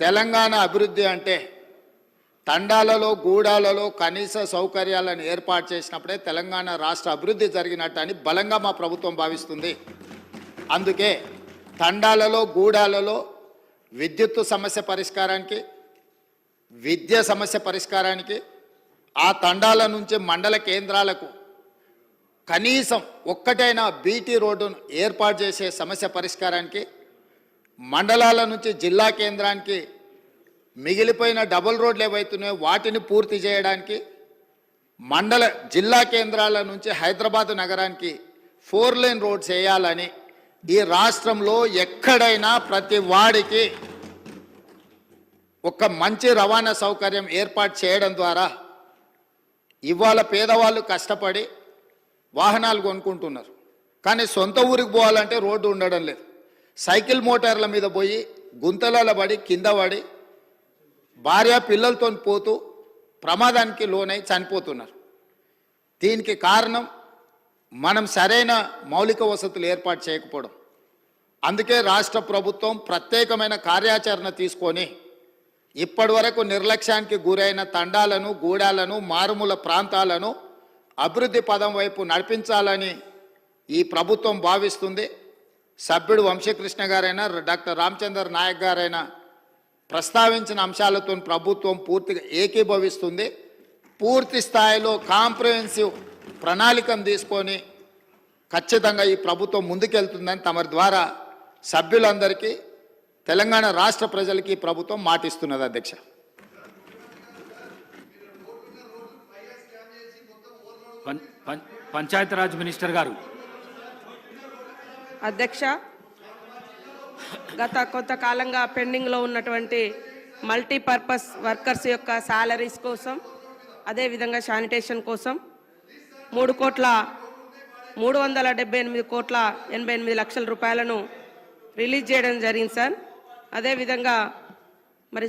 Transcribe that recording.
తెలంగాణ అభివృద్ధి అంటే తండాలలో గూడాలలో కనీస సౌకర్యాలను ఏర్పాటు చేసినప్పుడే తెలంగాణ రాష్ట్ర అభివృద్ధి జరిగినట్టు అని బలంగా మా ప్రభుత్వం భావిస్తుంది. అందుకే తండాలలో గూడాలలో విద్యుత్తు సమస్య పరిష్కారానికి విద్య సమస్య పరిష్కారానికి ఆ తండాల నుంచి మండల కేంద్రాలకు కనీసం ఒక్కటైనా బీటీ రోడ్డును ఏర్పాటు చేసే సమస్య పరిష్కారానికి మండలాల నుంచి జిల్లా కేంద్రానికి మిగిలిపోయిన డబుల్ రోడ్లు ఏవైతున్నాయో వాటిని పూర్తి చేయడానికి మండల జిల్లా కేంద్రాల నుంచి హైదరాబాద్ నగరానికి ఫోర్ లైన్ రోడ్స్ వేయాలని ఈ రాష్ట్రంలో ఎక్కడైనా ప్రతి వాడికి ఒక మంచి రవాణా సౌకర్యం ఏర్పాటు చేయడం ద్వారా ఇవాళ పేదవాళ్ళు కష్టపడి వాహనాలు కొనుక్కుంటున్నారు. కానీ సొంత ఊరికి పోవాలంటే రోడ్డు ఉండడం లేదు. సైకిల్ మోటార్ల మీద పోయి గుంతలలో పడి కింద పడి భార్య పిల్లలతో పోతూ ప్రమాదానికి లోనై చనిపోతున్నారు. దీనికి కారణం మనం సరైన మౌలిక వసతులు ఏర్పాటు చేయకపోవడం. అందుకే రాష్ట్ర ప్రభుత్వం ప్రత్యేకమైన కార్యాచరణ తీసుకొని ఇప్పటి వరకు నిర్లక్ష్యానికి గురైన తండాలను గూడాలను మారుమూల ప్రాంతాలను అభివృద్ధి పదం వైపు నడిపించాలని ఈ ప్రభుత్వం భావిస్తుంది. సభ్యుడు వంశీకృష్ణ గారైనా డాక్టర్ రామచందర్ నాయక్ గారైనా ప్రస్తావించిన అంశాలతో ప్రభుత్వం పూర్తిగా ఏకీభవిస్తుంది. పూర్తి స్థాయిలో కాంప్రహెన్సివ్ ప్రణాళికను తీసుకొని ఖచ్చితంగా ఈ ప్రభుత్వం ముందుకెళ్తుందని తమరి ద్వారా సభ్యులందరికీ తెలంగాణ రాష్ట్ర ప్రజలకి ప్రభుత్వం మాటిస్తున్నది అధ్యక్ష. పం- పం- పంచాయతీరాజ్ మినిస్టర్ గారు అధ్యక్ష గత కొంతకాలంగా పెండింగ్లో ఉన్నటువంటి మల్టీపర్పస్ వర్కర్స్ యొక్క శాలరీస్ కోసం అదేవిధంగా శానిటేషన్ కోసం మూడు కోట్ల మూడు వందల డెబ్బై ఎనిమిది కోట్ల ఎనభై ఎనిమిది లక్షల రూపాయలను రిలీజ్ చేయడం జరిగింది సార్. అదేవిధంగా